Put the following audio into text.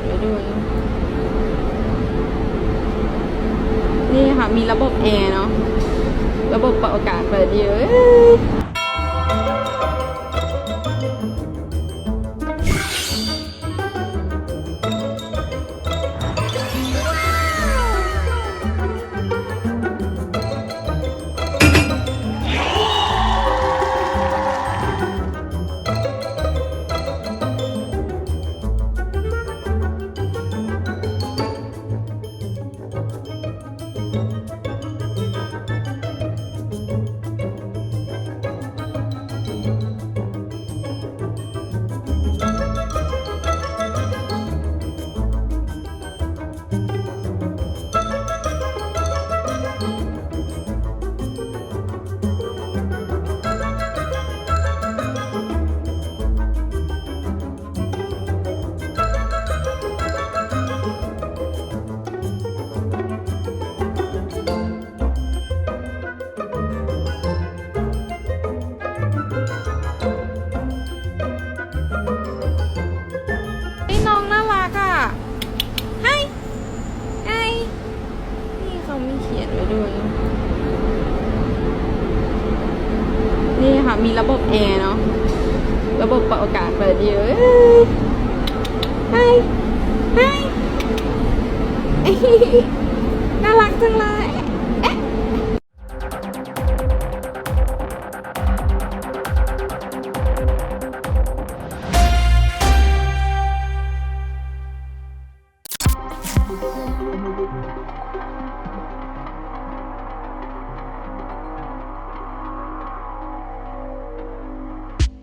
นไว้ด้วย นี่ค่ะ มีระบบแอร์เนาะ ระบบปรับอากาศเปิดเยอะ ไว้ด้วย นี่ค่ะ มีระบบแอร์เนาะ ระบบปรับอากาศเปิดเยอะไฮไฮน่ารักจังเลย